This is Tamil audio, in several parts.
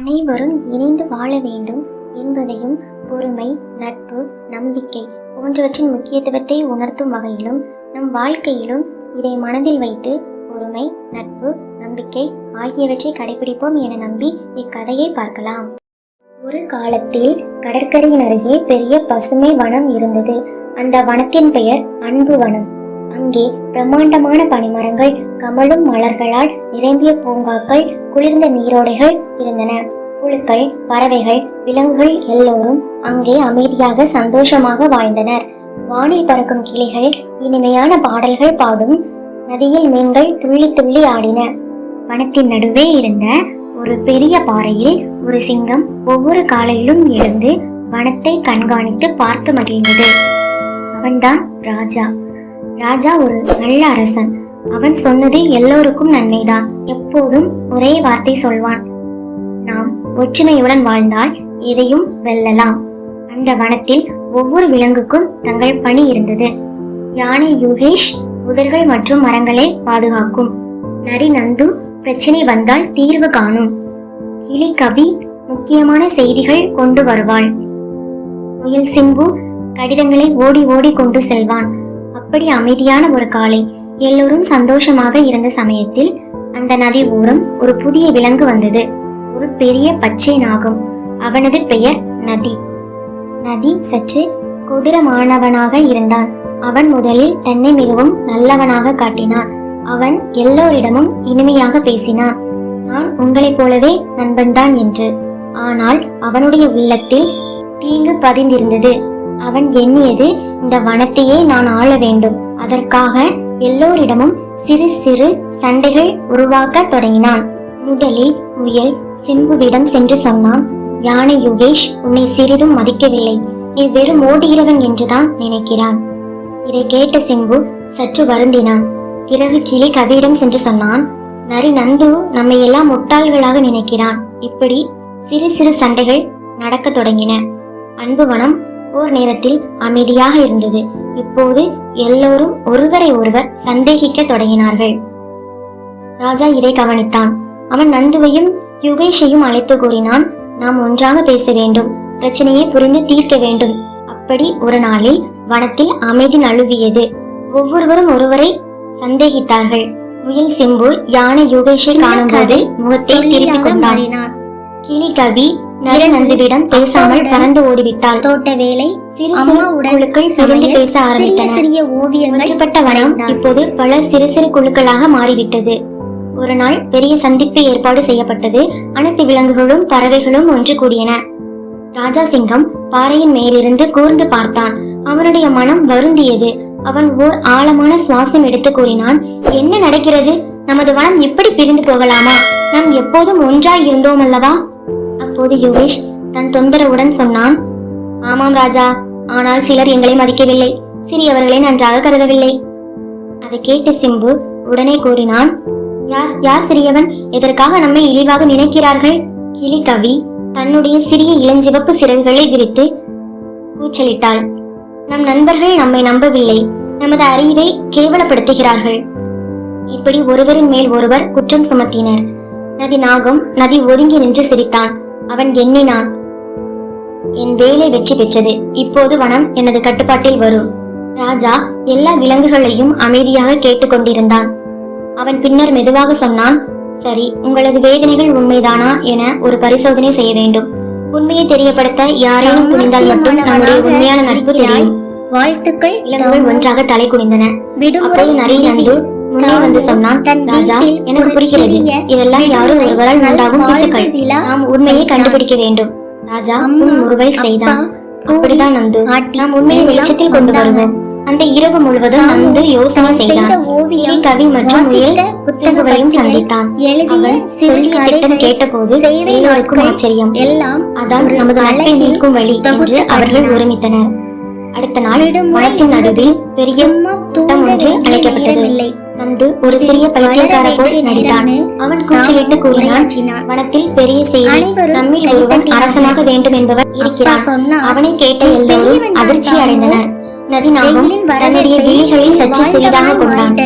அனைவரும் இணைந்து வாழ வேண்டும் என்பதையும் பொறுமை நட்பு நம்பிக்கை போன்றவற்றின் முக்கியத்துவத்தை உணர்த்தும் வகையிலும் நம் வாழ்க்கையிலும் இதை மனதில் வைத்து பொறுமை நட்பு நம்பிக்கை ஆகியவற்றை கடைபிடிப்போம் என நம்பி இக்கதையை பார்க்கலாம். ஒரு காலத்தில் கடற்கரையின் அருகே பெரிய பசுமை வனம் இருந்தது. அந்த வனத்தின் பெயர் அன்பு வனம். அங்கே பிரம்மாண்டமான பனிமரங்கள் கமழும் மலர்களால் நிரம்பிய பூங்காக்கள் குளிர்ந்த நீரோடைகள் இருந்தன. புழுக்கள் பறவைகள் விலங்குகள் எல்லோரும் அங்கே அமைதியாக சந்தோஷமாக வாழ்ந்தனர். வானில் பறக்கும் கிளிகள் இனிமையான பாடல்கள் பாடும் நதியில் மீன்கள் துள்ளி துள்ளி ஆடின. வனத்தின் நடுவே இருந்த ஒரு பெரிய பாறையில் ஒரு சிங்கம் ஒவ்வொரு காலையிலும் எழுந்து வனத்தை கண்காணித்து பார்த்து மகிழ்ந்தது. அவன்தான் ராஜா. ராஜா ஒரு நல்ல அரசன். அவன் சொன்னது எல்லோருக்கும் நன்மைதான் எப்போதும் ஒரே வார்த்தை சொல்வான். நாம் ஒற்றுமையுடன் வாழ்ந்தால் எதையும் வெல்லலாம். அந்த வனத்தில் ஒவ்வொரு விலங்குக்கும் தங்கள் பணி இருந்தது. யானை யுகேஷ் புதர்கள் மற்றும் மரங்களை பாதுகாக்கும். நரி நந்து பிரச்சனை வந்தால் தீர்வு காணும். கிளி கவி முக்கியமான செய்திகள் கொண்டு வருவாள். முயல் சிம்பு கடிதங்களை ஓடி ஓடி கொண்டு செல்வான். அப்படி அமைதியான ஒரு காலை எல்லோரும் சந்தோஷமாக இருந்த சமயத்தில் அந்த நதி ஓரம் ஒரு புதிய விலங்கு வந்தது. ஒரு பெரிய பச்சை நாகம். அவனது பெயர் நதி. நதி சற்று கொடூரமானவனாக இருந்தான். அவன் முதலில் தன்னை மிகவும் நல்லவனாக காட்டினான். அவன் எல்லோரிடமும் இனிமையாக பேசினான். நான் உங்களைப் போலவே நண்பன்தான் என்று. ஆனால் அவனுடைய உள்ளத்தில் தீங்கு பதிந்திருந்தது. அவன் எண்ணியது இந்த வனத்தையே நான் ஆள வேண்டும். அதற்காக எல்லோரிடமும் சிறு சிறு சண்டைகள் உருவாக்க தொடங்கினான். முதலில் முயல் சிம்புவிடம் சென்று சொன்னான் யானை யுகேஷ் உன்னை சிறிதும் மதிக்கவில்லை. நீ வெறும் ஓடுகிறவன் என்றுதான் நினைக்கிறான். இதை கேட்ட சிம்பு சற்று வருந்தினான். பிறகு கிளி கவியிடம் சென்று சொன்னான் நரி நந்து நம்மை எல்லாம் முட்டாள்களாக நினைக்கிறான். இப்படி சிறு சிறு சண்டைகள் நடக்கத் தொடங்கின. அன்புவனம் ஓர் நேரத்தில் அமைதியாக இருந்தது. இப்போது எல்லோரும் ஒருவரை ஒருவர் சந்தேகிக்க தொடங்கினார்கள். ராஜா இதை கவனித்தான். அவன் நந்துவையும் யுகேஷையும் அழைத்து கூறினான் நாம் ஒன்றாக பேச வேண்டும். பிரச்சனையை புரிந்து தீர்க்க வேண்டும். அப்படி ஒரு நாளில் வனத்தில் அமைதி நழுவியது. ஒவ்வொருவரும் ஒருவரை சந்தேகித்தார்கள். முயல் சிம்பு யானை யுகேஷை காணும்போது முகத்தை திருப்பிக் கொண்டாடினார் கிளி கவி நரநந்துவிடம் பேசாமல் பறந்து ஓடிவிட்டாள். தோட்ட வேலை சிறு குழுக்கள் பிரிந்து பேச ஆரம்பித்தன சிறிய ஓவியங்கள் வனம் இப்போது பல சிறு சிறு குழுக்களாக மாறிவிட்டது. ஒரு நாள் பெரிய சந்திப்பு ஏற்பாடு செய்யப்பட்டது. அனைத்து விலங்குகளும் பறவைகளும் ஒன்று கூடியன. ராஜா சிங்கம் பாறையின் மேலிருந்து கூர்ந்து பார்த்தான். அவனுடைய மனம் வருந்தியது. அவன் ஓர் ஆழமான சுவாசம் எடுத்து கூறினான் என்ன நடக்கிறது? நமது வனம் இப்படி பிரிந்து போகலாமா? நாம் எப்போதும் ஒன்றாய் இருந்தோம் அல்லவா அப்போது யுகேஷ் தன் தொந்தரவுடன் சொன்னான் ஆமாம் ராஜா. ஆனால் சிலர் எங்களை மதிக்கவில்லை. சிறியவர்களை நன்றாக கருதவில்லை. அதை கேட்ட சிம்பு உடனே கூறினான் யார் யார் சிறியவன்? எதற்காக நம்மை இழிவாக நினைக்கிறார்கள்? கிளி கவி தன்னுடைய சிறிய இளஞ்சிவப்பு சிறகுகளை விரித்து கூச்சலிட்டாள். நம் நண்பர்கள் நம்மை நம்பவில்லை. நமது அறிவை கேவலப்படுத்துகிறார்கள். இப்படி ஒருவரின் மேல் ஒருவர் குற்றம் சுமத்தினர். நதி நாகம் நதி ஒதுங்கி நின்று சிரித்தான். அவன் எண்ணினான் என் வேலை வெற்றி பெற்றது. இப்போது வனம் எனது கட்டுப்பாட்டில் வரும். ராஜா எல்லா விலங்குகளையும் அமைதியாக கேட்டுக்கொண்டிருந்தான் அவன் பின்னர் மெதுவாக சொன்னான் சரி உங்களது வேதனைகள் உண்மைதானா என ஒரு பரிசோதனை செய்ய வேண்டும். உண்மையை தெரியப்படுத்த யாரேனும் துணிந்தால் மட்டும் நம்முடைய உண்மையான நட்பு தெரியும். வாழ்த்துக்கள் விலங்குகள் ஒன்றாக தலை குனிந்தன. அப்போது நரி நந்து முன்னே வந்து சொன்னான் ராஜா எனக்கு புரிகிறது. இதெல்லாம் யாரோ ஒருவரால் உண்டாகும் பிசுக்கள். நாம் உண்மையை கண்டுபிடிக்க வேண்டும். ராஜா உன் செய்தான். அப்படிதான் நந்து. நாம் உண்மையை வெளிச்சத்தில் கொண்டு வருவோம். அந்த இரவு முழுவதும் நந்து யோசனை செய்தான். கிளி, கவி மற்றும் முயல் புத்தகங்களையும் சந்தித்தான். அவன் சொல்லிய திட்டம் கேட்டபோது எல்லோருக்கும் ஆச்சரியம். எல்லாம் அதான் நமது நட்பை மீட்கும் வழி என்று அவர்கள் ஒருமித்தனர். அடுத்த நாள் வனத்தின் நடுவில் பெரிய கூட்டம் ஒன்று அழைக்கப்பட்டது நந்து ஒரு சிறிய பைத்தியக்கார போல் நடித்தான். அவன் கூச்சலிட்டு கூறினான் வனத்தில் பெரிய செய்தி அனைவரும் நம்மில் ஒருவன். அரசனாக வேண்டும் என்பவன் இருக்கிறான் சொன்னா அவனை கேட்ட எல்லோரும் அதிர்ச்சி அடைந்தனர் வெயிலின் தன்னுடைய விழிகளை சற்று சிறிதாக கொண்டான்.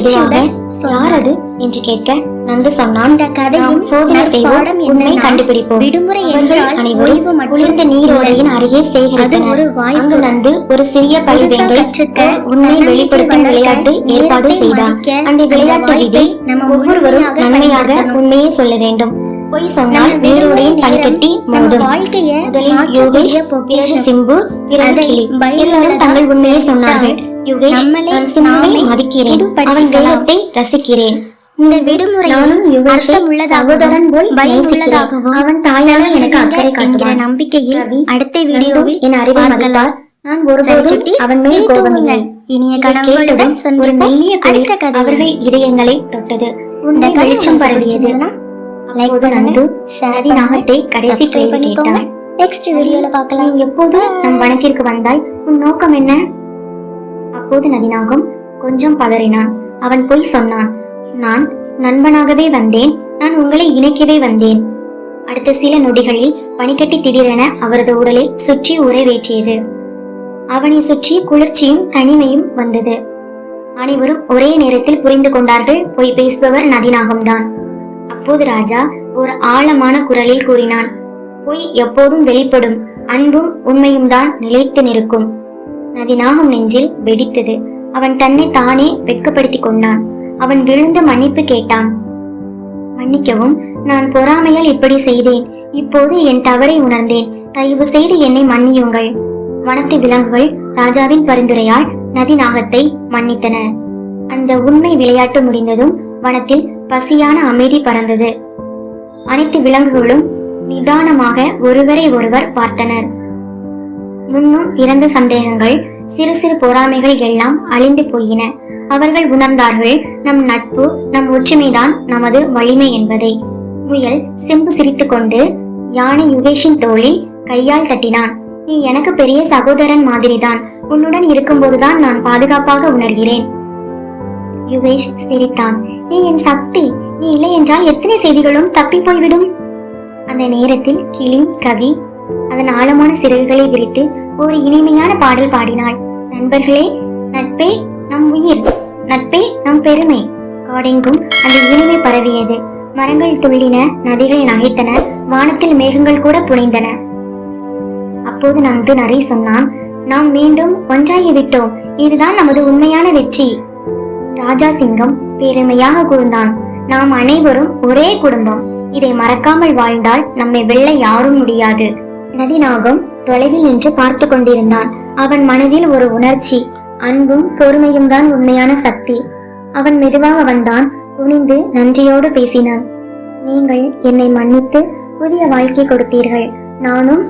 சொன்னான். யார் அது? என்று கேட்க நந்து சொன்னான். இந்த கதையின் நாம் சோதனை செய்வோம். உண்மை கண்டுபிடிப்போம். விடுமுறை என்றால் அனைவரும் குளிர்ந்த நீரோடையின் அருகே சேகரித்தனர். ஒரு வாய்ப்பு. நந்து ஒரு சிறிய கற்றுக்க, உண்மை வெளிப்படுத்தும் விளையாட்டு ஏற்பாடு மதிக்க, அந்த விளையாட்டு விதி நம்ம ஒவ்வொருவரும் நன்மையாக. உண்மையை சொல்ல வேண்டும். பொய் சொன்னால் விடுமுறை பனிக்கட்டி மோதும் வாழ்க்கைய முதலில் யோகேஷ் பிறகு. சிம்பு பிறகு கிளி எல்லாரும் தங்கள் உண்மையை சொன்னார்கள் யுகேஷ் நான் சிம்புவை நாமே மதிக்கிறேன் அவன். வேகத்தை ரசிக்கிறேன் இந்த விடுமுறை நானும் யுகேஷை அர்த்தமுள்ளதாகவும் சகோதரன் போல் நேசிக்கிறேன். அவன் தாயாக எனக்கு அக்கறை காட்டுவான் நம்பிக்கையில் அடுத்த வீடியோவில் என் அறிவை. மதிப்பார் நான் ஒருபோதும் அவன் மேல் கோபமில்லை. இனிய கனவுகளுடன் ஒரு. மெல்லிய குளிர். அவர்கள் இதயங்களை தொட்டது கதை வெளிச்சம் பரவியது பண்ணுங்க, நந்து பண்ணுங்க, நாகத்தை கடைசி பண்ணிக்கோங்க. கேட்டான் நெக்ஸ்ட் வீடியோல பார்க்கலாம். நீ எப்போது நம் வனத்திற்கு வந்தாய். உன் நோக்கம் என்ன? அப்போது நதிநாகம் கொஞ்சம் பதறினான். அவன் பொய் சொன்னான் நான் நண்பனாகவே வந்தேன். நான் உங்களை இணைக்கவே வந்தேன். அடுத்த சில நொடிகளில் பனிக்கட்டி திடீரென அவரது உடலை சுற்றி உறைவேற்றியது. அவனை சுற்றி குளிர்ச்சியும் தனிமையும் வந்தது. அனைவரும் ஒரே நேரத்தில் புரிந்து கொண்டார்கள். பொய் பேசுபவர் நதிநாகம்தான். அப்போது ராஜா ஒரு ஆழமான குரலில் கூறினான் பொய் எப்போதும் வெளிப்படும் அன்பும் உண்மையும் தான் நிலைத்து நிற்கும். நதிநாகம் நெஞ்சில் வெடித்தது. அவன் தன்னை தானே வெட்கப்படுத்திக் கொண்டான். அவன் விழுந்து மன்னிப்பு கேட்டான் மன்னிக்கவும் நான் பொறாமையால் இப்படி செய்தேன். இப்போது என் தவறை உணர்ந்தேன். தயவு செய்து என்னை மன்னியுங்கள். வனத்து விலங்குகள் ராஜாவின் பரிந்துரையால் நதிநாகத்தை மன்னித்தன. அந்த உண்மை விளையாட்டு முடிந்ததும் வனத்தில் பசியான அமைதி பறந்தது. அனைத்து விலங்குகளும் நிதானமாக ஒருவரை ஒருவர் பார்த்தனர். முன்னும் இறந்த சந்தேகங்கள் சிறு சிறு பொறாமைகள் எல்லாம் அழிந்து போயின. அவர்கள் உணர்ந்தார்கள் நம் நட்பு நம் ஒற்றுமைதான் நமது வலிமை என்பதை. முயல் செம்பு சிரித்துக்கொண்டு யானை யுகேஷின் தோளில் கையால் தட்டினான். நீ எனக்கு பெரிய சகோதரன் மாதிரிதான். உன்னுடன் இருக்கும்போதுதான் நான் பாதுகாப்பாக உணர்கிறேன். யுகேஷ் சிரித்தான். நீ என் சக்தி. நீ இல்லை என்றால் எத்தனை செய்திகளும் தப்பி போய்விடும்? அந்த நேரத்தில் கிளி கவி அதன் ஆழமான சிறகுகளை விரித்து ஒரு இனிமையான பாடல் பாடினாள். நண்பர்களே நட்பே நம் உயிர். நட்பே நம் பெருமை. காடெங்கும் அந்த இனிமை பரவியது. மரங்கள் துள்ளின நதிகள் நகைத்தன வானத்தில் மேகங்கள் கூட புனைந்தன. அப்போது நந்து நரி சொன்னான் நாம் மீண்டும் ஒன்றாகி விட்டோம் இதுதான் நமது உண்மையான வெற்றி. ராஜா சிங்கம் பெருமையாக கூர்ந்தான். நாம் அனைவரும் ஒரே குடும்பம். இதை மறக்காமல் வாழ்ந்தால் நம்மை வெல்ல யாரும் முடியாது நதிநாகம் தொலைவில் நின்று பார்த்து கொண்டிருந்தான். அவன் மனதில் ஒரு உணர்ச்சி அன்பும் பொறுமையும் தான் உண்மையான சக்தி. அவன் மெதுவாக வந்தான் குனிந்து நன்றியோடு பேசினான். நீங்கள் என்னை மன்னித்து புதிய வாழ்க்கை கொடுத்தீர்கள். நானும்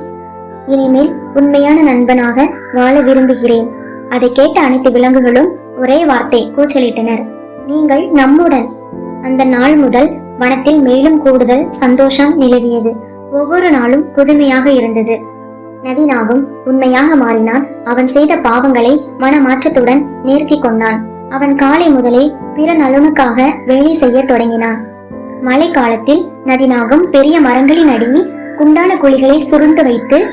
இனிமேல் உண்மையான நண்பனாக வாழ விரும்புகிறேன் அதை கேட்ட அனைத்து விலங்குகளும் ஒரே வார்த்தை கூச்சலிட்டனர். நீங்கள் நம்முடன். அந்த நாள் முதல் வனத்தில் மேலும் கூடுதல் சந்தோஷம் நிலவியது. ஒவ்வொரு நாளும் புதுமையாக இருந்தது. நதிநாகம் உண்மையாக மாறினான். அவன் செய்த பாவங்களை மனமாற்றத்துடன் நிறுத்தி கொண்டான். அவன் காலை முதலே பிற நலனுக்காக வேலை செய்ய தொடங்கினான். மழை காலத்தில் நதிநாகம் பெரிய மரங்களின் அடியில் குண்டான குழிகளை சுருண்டு வைத்து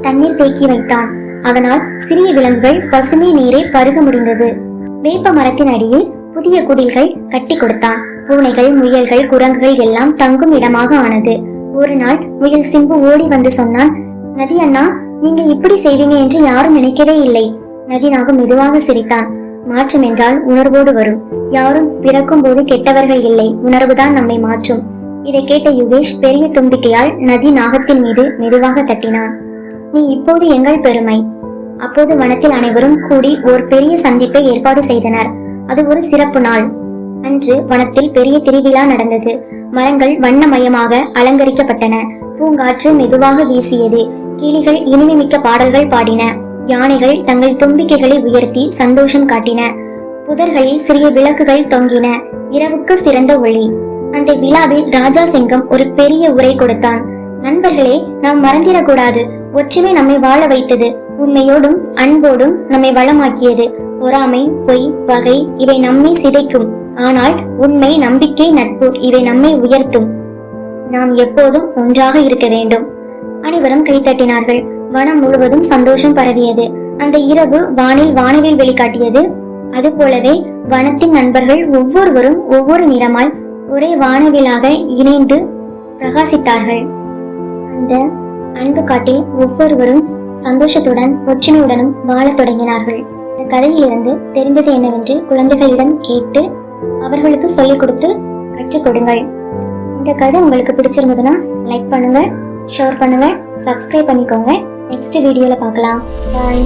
தண்ணீர் தேக்கி வைத்தான். அதனால் சிறிய விலங்குகள் பசுமை நீரை பருக முடிந்தது. வேப்ப மரத்தின் அடியில் புதிய குடில்கள் கட்டி கொடுத்தான். பூனைகள் முயல்கள் குரங்குகள் எல்லாம் தங்கும் இடமாக ஆனது. ஒரு நாள் முயல் சிம்பு ஓடி வந்து சொன்னான் நதி அண்ணா நீங்க இப்படி செய்வீங்க என்று யாரும் நினைக்கவே இல்லை. நதிநாகம் மெதுவாக சிரித்தான். மாற்றம் என்றால் உணர்வோடு வரும். யாரும் பிறக்கும் போது கெட்டவர்கள் இல்லை. உணர்வுதான் நம்மை மாற்றும். இதை கேட்ட யுகேஷ் பெரிய தும்பிக்கையால் நதி நாகத்தின் மீது மெதுவாக தட்டினான். நீ இப்போது எங்கள் பெருமை. அப்போது வனத்தில் அனைவரும் கூடி ஒரு பெரிய சந்திப்பை ஏற்பாடு செய்தனர். அது ஒரு சிறப்பு நாள். அன்று வனத்தில் பெரிய திருவிழா நடந்தது. மரங்கள் வண்ணமயமாக அலங்கரிக்கப்பட்டன. பூங்காற்று மெதுவாக வீசியது. கிளிகள் இனிமைமிக்க பாடல்கள் பாடின. யானைகள் தங்கள் தும்பிக்கைகளை உயர்த்தி சந்தோஷம் காட்டின. புதர்களில் சிறிய விளக்குகள் தொங்கின. இரவுக்கு சிறந்த ஒளி. அந்த விழாவில் ராஜா சிங்கம் ஒரு பெரிய உரை கொடுத்தான். நண்பர்களே நாம் மறந்திடக்கூடாது. ஒற்றுமை நம்மை வாழ வைத்தது. உண்மையோடும் அன்போடும் நம்மை வளமாக்கியது. பொறாமை பொய் பகை இவை நம்மை சிதைக்கும். ஆனால் உண்மை நம்பிக்கை நட்பு இவை நம்மை உயர்த்தும். நாம் எப்போதும் ஒன்றாக இருக்க வேண்டும். அனைவரும் கைத்தட்டினார்கள் வனம் முழுவதும் சந்தோஷம் பரவியது. அந்த இரவு வானில் வானவில் வெளிக்காட்டியது. அதுபோலவே வனத்தின் நண்பர்கள் ஒவ்வொருவரும் ஒவ்வொரு நிறமாய் ஒரே வானவிலாக இணைந்து பிரகாசித்தார்கள். அந்த அன்பு காட்டில் ஒவ்வொருவரும் சந்தோஷத்துடன் ஒற்றுமையுடனும் வாழத் தொடங்கினார்கள். இந்த கதையிலிருந்து தெரிந்தது என்னவென்று குழந்தைகளிடம் கேட்டு அவர்களுக்கு சொல்லிக் கொடுத்து கற்றுக் கொடுங்கள். இந்த கதை உங்களுக்கு பிடிச்சிருந்ததுன்னா லைக் பண்ணுங்க ஷேர் பண்ணுங்க சப்ஸ்கிரைப் பண்ணிக்கோங்க. நெக்ஸ்ட் வீடியோல பார்க்கலாம். பாய்